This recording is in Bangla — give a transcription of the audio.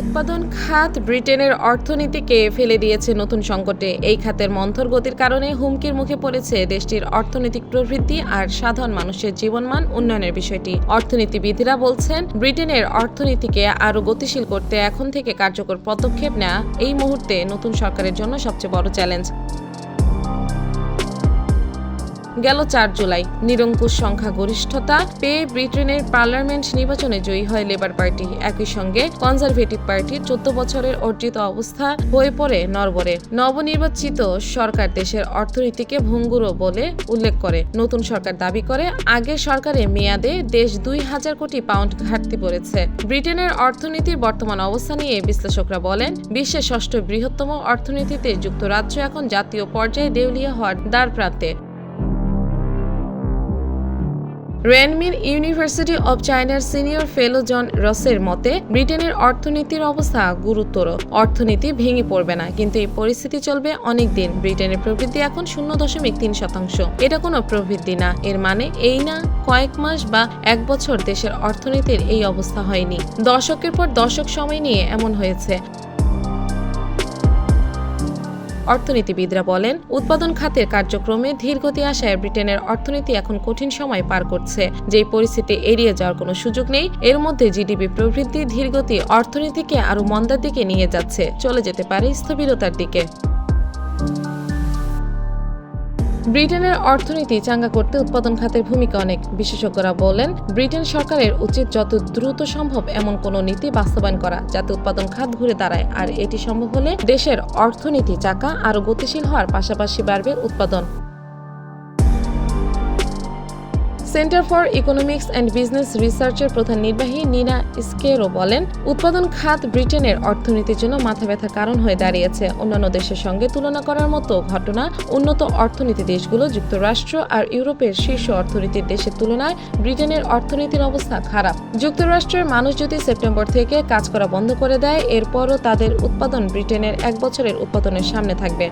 উৎপাদন খাত ব্রিটেনের অর্থনীতিকে ফেলে দিয়েছে নতুন সংকটে। এই খাতের মন্থর গতির কারণে হুমকির মুখে পড়েছে দেশটির অর্থনৈতিক প্রবৃদ্ধি আর সাধারণ মানুষের জীবনমান উন্নয়নের বিষয়টি। অর্থনীতিবিদরা বলছেন, ব্রিটেনের অর্থনীতিকে আরও গতিশীল করতে এখন থেকে কার্যকর পদক্ষেপ নেওয়া এই মুহূর্তে নতুন সরকারের জন্য সবচেয়ে বড় চ্যালেঞ্জ। গেল চার জুলাই। নিরঙ্কুশ সংখ্যা গরিষ্ঠতা পেয়ে ব্রিটেনের পার্লামেন্ট নির্বাচনে জয়ী হয় লেবার পার্টি। একই সঙ্গে কনজারভেটিভ পার্টির চোদ্দ বছরের অর্জিত অবস্থা হয়ে পড়ে নরবরে। নবনির্বাচিত সরকার দেশের অর্থনীতিকে ভঙ্গুরও বলে উল্লেখ করে। নতুন সরকার দাবি করে আগের সরকারের মেয়াদে দেশ দুই হাজার কোটি পাউন্ড ঘাটতি পড়েছে। ব্রিটেনের অর্থনীতির বর্তমান অবস্থা নিয়ে বিশ্লেষকরা বলেন, বিশ্বের ষষ্ঠ বৃহত্তম অর্থনীতিতে যুক্তরাজ্য এখন জাতীয় পর্যায়ে দেউলিয়া হওয়ার দ্বার প্রান্তে রেনমিন ইউনিভার্সিটি অব চায়নার সিনিয়র ফেলো জন রসের মতে ব্রিটেনের অর্থনীতির অবস্থা গুরুতর। অর্থনীতি ভেঙে পড়বে না, কিন্তু এই পরিস্থিতি চলবে অনেক দিন ব্রিটেনের প্রবৃদ্ধি এখন শূন্য দশমিক তিন শতাংশ। এটা কোনো প্রবৃদ্ধি না, এর মানে এই না কয়েক মাস বা এক বছর দেশের অর্থনীতির এই অবস্থা হয়নি। দশকের পর দশক সময় নিয়ে এমন হয়েছে। অর্থনীতিবিদরা বলেন, উৎপাদন খাতের কার্যক্রমে ধীরগতি আসায় ব্রিটেনের অর্থনীতি এখন কঠিন সময় পার করছে। যেই পরিস্থিতি এড়িয়ে যাওয়ার কোনো সুযোগ নেই, এর মধ্যে জিডিপি প্রবৃদ্ধি, ধীরগতি অর্থনীতিকে আরও মন্দার দিকে নিয়ে যাচ্ছে। চলে যেতে পারে স্থবিরতার দিকে। ব্রিটেনের অর্থনীতি চাঙ্গা করতে উৎপাদন খাতের ভূমিকা অনেক। বিশেষজ্ঞরা বলেন, ব্রিটেন সরকারের উচিত যত দ্রুত সম্ভব এমন কোন নীতি বাস্তবায়ন করা, যাতে উৎপাদন খাত ঘুরে দাঁড়ায়। আর এটি সম্ভব হলে দেশের অর্থনীতি চাকা আরও গতিশীল হওয়ার পাশাপাশি বাড়বে উৎপাদন। Centre for economics and business রিসার্চের প্রধান নির্বাহী নিনা স্কেরো বলেন, উৎপাদন খাত ব্রিটেনের অর্থনীতির জন্য মাথা ব্যথার কারণ হয়ে দাঁড়িয়েছে। অন্যান্য দেশের সঙ্গে তুলনা করার মতো ঘটনা উন্নত অর্থনীতি দেশগুলো, যুক্তরাষ্ট্র আর ইউরোপের শীর্ষ অর্থনীতির দেশের তুলনায় ব্রিটেনের অর্থনীতির অবস্থা খারাপ। যুক্তরাষ্ট্রের মানুষ যদি সেপ্টেম্বর থেকে কাজ করা বন্ধ করে দেয়, এরপরও তাদের উৎপাদন ব্রিটেনের এক বছরের উৎপাদনের সামনে থাকবে।